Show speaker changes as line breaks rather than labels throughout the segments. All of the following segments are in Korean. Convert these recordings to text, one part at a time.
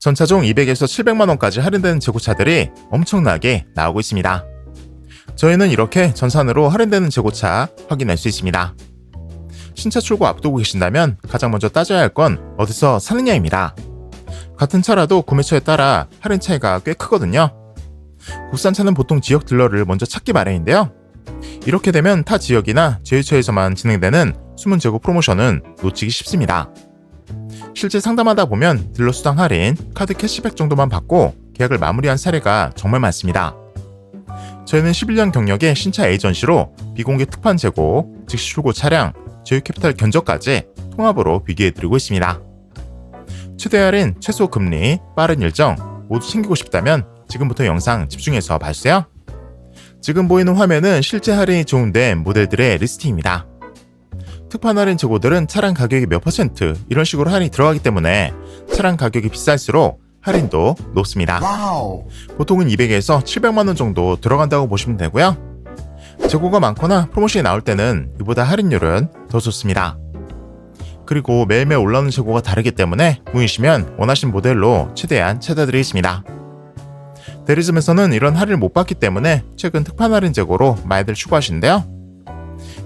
전차종 200에서 700만원까지 할인되는 재고차들이 엄청나게 나오고 있습니다. 저희는 이렇게 전산으로 할인되는 재고차 확인할 수 있습니다. 신차 출고 앞두고 계신다면 가장 먼저 따져야 할 건 어디서 사느냐입니다. 같은 차라도 구매처에 따라 할인 차이가 꽤 크거든요. 국산차는 보통 지역 딜러를 먼저 찾기 마련인데요. 이렇게 되면 타 지역이나 제휴처에서만 진행되는 숨은 재고 프로모션은 놓치기 쉽습니다. 실제 상담하다 보면 딜러 수당 할인, 카드 캐시백 정도만 받고 계약을 마무리한 사례가 정말 많습니다. 저희는 11년 경력의 신차 에이전시로 비공개 특판 재고, 즉시 출고 차량, 제휴 캐피탈 견적까지 통합으로 비교해드리고 있습니다. 최대 할인, 최소 금리, 빠른 일정 모두 챙기고 싶다면 지금부터 영상 집중해서 봐주세요. 지금 보이는 화면은 실제 할인이 좋은데 모델들의 리스트입니다. 특판 할인 재고들은 차량 가격이 몇 퍼센트 이런 식으로 할인이 들어가기 때문에 차량 가격이 비쌀수록 할인도 높습니다.
와우.
보통은 200에서 700만 원 정도 들어간다고 보시면 되고요. 재고가 많거나 프로모션이 나올 때는 이보다 할인율은 더 좋습니다. 그리고 매일매일 올라오는 재고가 다르기 때문에 문의시면 원하신 모델로 최대한 찾아드리겠습니다. 대리점에서는 이런 할인을 못 받기 때문에 최근 특판 할인 재고로 많이들 추구하시는데요.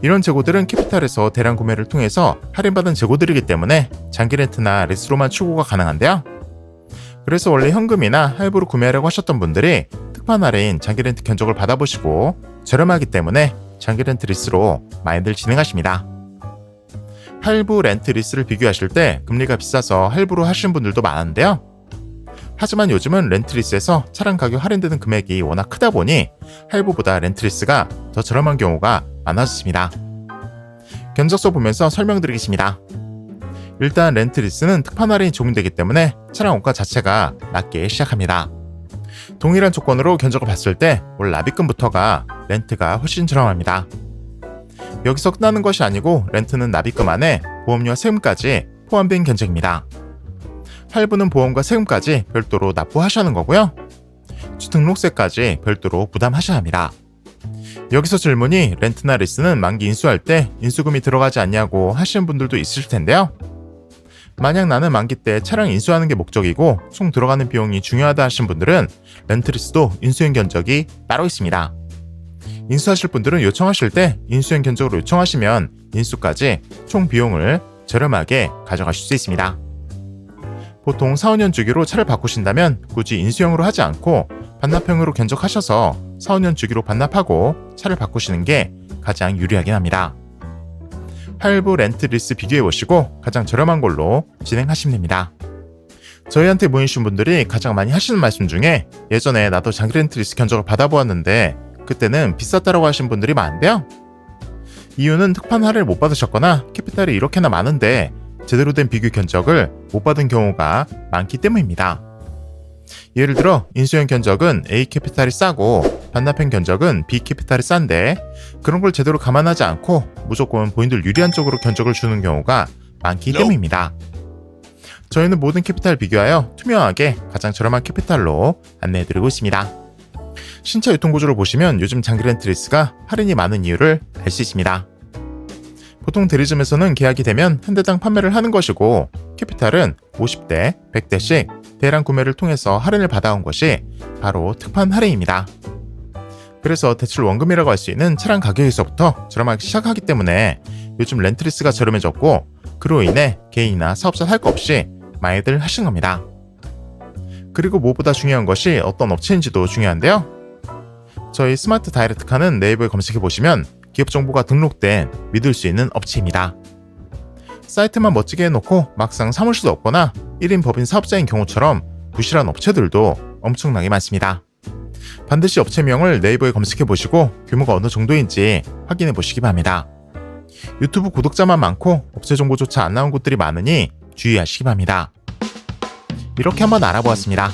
이런 재고들은 캐피탈에서 대량 구매를 통해서 할인받은 재고들이기 때문에 장기 렌트나 리스로만 추구가 가능한데요. 그래서 원래 현금이나 할부로 구매하려고 하셨던 분들이 특판 할인 장기 렌트 견적을 받아보시고 저렴하기 때문에 장기 렌트 리스로 많이들 진행하십니다. 할부 렌트 리스를 비교하실 때 금리가 비싸서 할부로 하시는 분들도 많은데요. 하지만 요즘은 렌트리스에서 차량 가격 할인되는 금액이 워낙 크다 보니 할부보다 렌트리스가 더 저렴한 경우가 많아졌습니다. 견적서 보면서 설명드리겠습니다. 일단 렌트리스는 특판 할인이 적용되기 때문에 차량 원가 자체가 낮게 시작합니다. 동일한 조건으로 견적을 봤을 때올 납입금부터가 렌트가 훨씬 저렴합니다. 여기서 끝나는 것이 아니고 렌트는 납입금 안에 보험료와 세금까지 포함된 견적입니다. 할부는 보험과 세금까지 별도로 납부하셔야 하는 거고요. 주등록세까지 별도로 부담하셔야 합니다. 여기서 질문이 렌트나 리스는 만기 인수할 때 인수금이 들어가지 않냐고 하시는 분들도 있을 텐데요. 만약 나는 만기 때 차량 인수하는 게 목적이고 총 들어가는 비용이 중요하다 하신 분들은 렌트리스도 인수행 견적이 따로 있습니다. 인수하실 분들은 요청하실 때 인수행 견적으로 요청하시면 인수까지 총 비용을 저렴하게 가져가실 수 있습니다. 보통 4, 5년 주기로 차를 바꾸신다면 굳이 인수형으로 하지 않고 반납형으로 견적하셔서 4, 5년 주기로 반납하고 차를 바꾸시는 게 가장 유리하긴 합니다. 할부 렌트 리스 비교해 보시고 가장 저렴한 걸로 진행하시면 됩니다. 저희한테 모이신 분들이 가장 많이 하시는 말씀 중에 예전에 나도 장기 렌트 리스 견적을 받아보았는데 그때는 비쌌다라고 하신 분들이 많은데요. 이유는 특판 할인을 못 받으셨거나 캐피탈이 이렇게나 많은데 제대로 된 비교 견적을 못 받은 경우가 많기 때문입니다. 예를 들어 인수형 견적은 A 캐피탈이 싸고 반납형 견적은 B 캐피탈이 싼데 그런 걸 제대로 감안하지 않고 무조건 본인들 유리한 쪽으로 견적을 주는 경우가 많기 때문입니다. 저희는 모든 캐피탈 비교하여 투명하게 가장 저렴한 캐피탈로 안내해드리고 있습니다. 신차 유통구조를 보시면 요즘 장기 렌트리스가 할인이 많은 이유를 알 수 있습니다. 보통 대리점에서는 계약이 되면 한 대당 판매를 하는 것이고 캐피탈은 50대, 100대씩 대량 구매를 통해서 할인을 받아온 것이 바로 특판 할인입니다. 그래서 대출 원금이라고 할 수 있는 차량 가격에서부터 저렴하게 시작하기 때문에 요즘 렌트리스가 저렴해졌고 그로 인해 개인이나 사업자 할 거 없이 많이들 하신 겁니다. 그리고 무엇보다 중요한 것이 어떤 업체인지도 중요한데요. 저희 스마트 다이렉트 카는 네이버에 검색해 보시면 기업 정보가 등록된 믿을 수 있는 업체입니다. 사이트만 멋지게 해놓고 막상 사무실도 없거나 1인 법인 사업자인 경우처럼 부실한 업체들도 엄청나게 많습니다. 반드시 업체명을 네이버에 검색해 보시고 규모가 어느 정도인지 확인해 보시기 바랍니다. 유튜브 구독자만 많고 업체 정보조차 안 나온 곳들이 많으니 주의하시기 바랍니다. 이렇게 한번 알아보았습니다.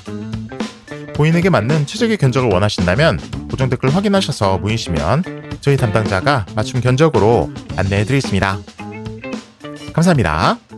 본인에게 맞는 최적의 견적을 원하신다면 고정 댓글 확인하셔서 문의시면 저희 담당자가 맞춤 견적으로 안내해 드리겠습니다. 감사합니다.